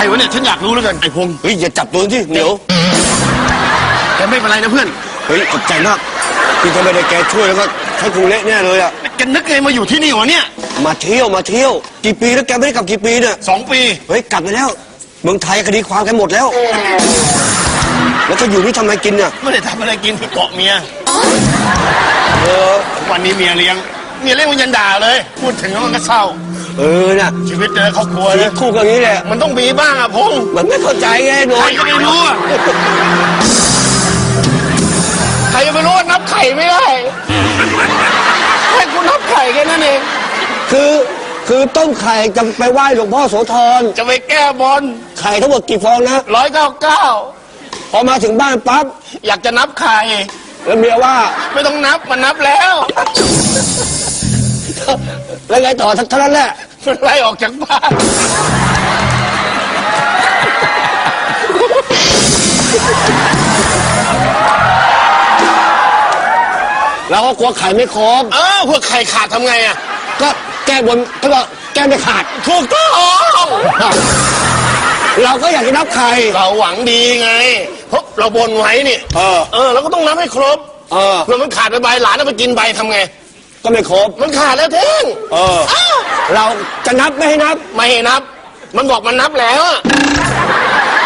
รวะเนี่ยฉันอยากรู้แล้วกันไอ้พงษ์เฮ้ยอย่าจับตัวที่เหนียวแกไม่เป็นไรนะเพื่อนเฮ้ยขอบใจมากที่ทำไมได้แกช่วยแล้วก็ฉันคงเละแน่เลยอะแกนึกไงมาอยู่ที่นี่วะเนี่ยมาเที่ยวมาเที่ยว กี่ปีแล้วแกไม่ได้กลับกี่ปีเนี่ยสองปีเฮ้ยกลับไปแล้ว เมืองไทยคดีความกันหมดแล้ว แล้วก็อยู่นี่ทำไมกินเนี่ยไม่ได้ทำอะไรกินที่เกาะเมียเออวันนี้เมียเลี้ยงเมียเลี้ยงมันยันด่าเลย พูดถึงแล้วมันก็เศร้า เออน่ะชีวิตเจอครอบครัวชีเลวิยตคู่กันอย่างนี้แหละ มันต้องมีบ้างอะพงษ์มันไม่เข้าใจไงหนูใครจะไปรู้อะใครจะไปรู้ว่านับไข่ไม่ได้ให้กูนับไข่แค่นั้นเองคือคือต้มไข่จะไปไหว้หลวงพ่อโสธรจะไปแก้บอลไข่ทั้งหมดกี่ฟองนะร้อยเก้าเก้าพอมาถึงบ้านปั๊บอยากจะนับไข่แล้วเมียว่า ไม่ต้องนับมันนับแล้ว แล้วไงต่อเท่านั้นแหละมันไล่ออกจากบ้าน เราก็กลัวไข่ไม่ครบเออพวกไข่ขาดทำไงอะก็แก้บนก็ว่าแก้ไม่ขาด ถูกต้องเราก็อยากจะนับไข่ เราหวังดีไงเพราะเราบนไว้นี่ เออ เออเราก็ต้องนับให้ครบเออ เพื่อมันขาดไปใบหลานเอาไปกินใบทำไง ก็ไม่ครบ มันขาดแล้วเท่งเอออ้าวเราจะนับไม่ให้นับไม่ให้นับ มันบอกมันนับแล้วอะ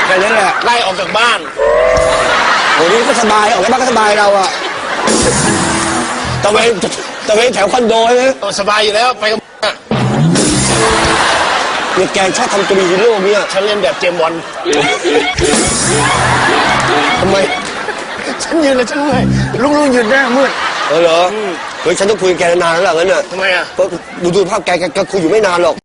แค่นั้นแหละไล่ออกจากบ้านโอ้นี่ก็สบายออกจากบ้านก็สบายเราอะตะเวนตะเวนแถวคอนโดใช่ไหมเออสบายอยู่แล้วไปกับอะเนี่ยแกชอบทำตัวเป็นฮีโร่เนี่ยฉันเล่นแบบเจมส์บอลทำไม ฉันยืนเลยฉันเลยลุงลุงยืนหน้ามืดเออเหรอเฮ้ยฉันต้องคุยกับแกนานแล้วล่ะงั้นน่ะทำไมอะเพราะดูดูภาพแกแกแกคุยอยู่ไม่นานหรอก